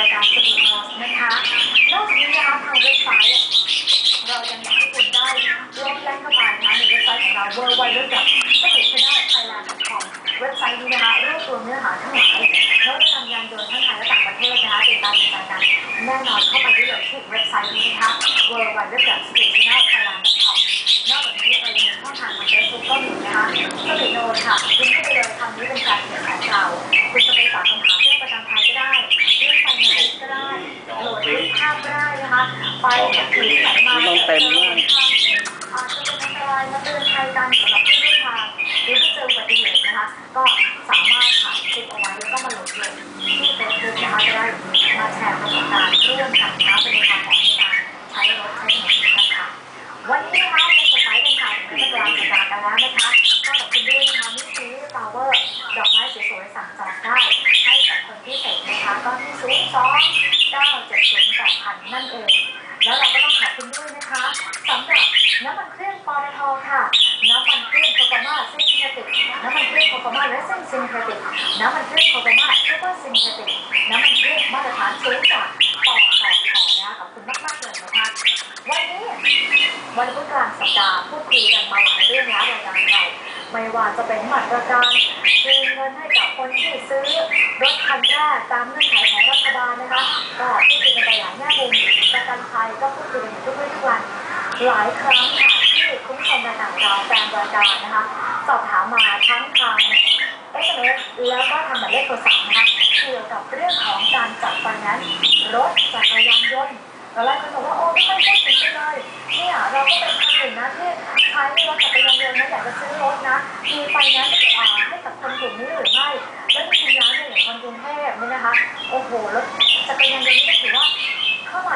รายการสตรีมองนะคะนอกจากนี้นะคะทางเว็บไซต์เรายังอยากให้คุณได้ร่วมแลกเข้าไปนะในเว็บไซต์ของเราเวอร์ไวด์ w กับสเตชันแนลไทยแลนด์คอมเว็บไซต์นี้นะคะรวบรวมเนื้อหาทั้งหลายนวัตกรรมยานยนต์ทั้งไทยและต่างประเทศนะคะติดตามรายการแน่นอนเข้าไปได้เลยที่เว็บไซต์นี้นะคะ w w w กับสเตชัแนลไทย ไปกับที่ไหนมาต้องเต็มมากอาจจะเป็นอันตรมาเตือนภัยกันสำหรับผู้ร่วมทางหรือที่เจออุบัติเหตุนะคะ ก็สามารถถ่ายคลิปเอาไว้แล้วก็มาหลดลงที่เฟซบุ๊กนะคะจะได้มาแชร์ประสบการณ์ร่วมกันนะคะเป็นความของในการใช้รถใช้ถนนนะคะวันนี้นะคะเป็นสุดท้ายเป็นข่าวของกลางสัปดาห์กันแล้วนะคะก็ขอบคุณด้วยนะคะมิสซีฟลาวเวอร์ดอกไม้สวยๆสั่งจองได้ให้กับคนที่เสกนะคะก็ที่ศูนย์สองเก้าเจ็ดศูนย์แปดพันนั่นเอง แล้วเราก็ต้องขอบคุณด้วยนะคะสำหรับน้ำมันเครื่องปตทค่ะ น้ำมันเครื่องโคโกมาซินเทติกน้ำมันเครื่องโคโกมาและเส้นซินเทติกน้ำมันเครื่องโคโกมาซูเปอร์ซินเทติกน้ำมันเครื่องมาตรฐานสูงจากต่อต่อต่อนะคะขอบคุณมากๆเลยนะคะวันนี้วันพุธกลางสัปดาห์พูดคุยกันมาหลายเรื่องแล้วรายการเราไม่ว่าจะเป็นมาตรการคืนเงินให้กับคนที่ซื้อรถคันแรกตามเงื่อนไขของรัฐบาลนะคะก็ ก็พูดคุยกันอยู่ทุกวี่ทุกวัน หลายครั้งค่ะที่คุณผู้ชมรายการเราแฟนรายการนะคะ สอบถามมาทั้งทาง SMS แล้วก็ทางหมายเลขโทรศัพท์นะคะเกี่ยวกับเรื่องของการจัดไฟแนนซ์รถจักรยานยนต์ตอนแรกก็บอกว่าโอ้ไม่ค่อยพูดถึงกันเลยเนี่ยเราก็เป็นคนหนึ่งนะที่ใช้รถจักรยานยนต์นะอยากจะซื้อรถนะมีไฟแนนซ์อ่าให้กับคนกลุ่มนี้หรือไม่แล้วจริงๆแล้วเนี่ยอย่างคนกรุงเทพเนี่ยนะคะโอ้โหรถ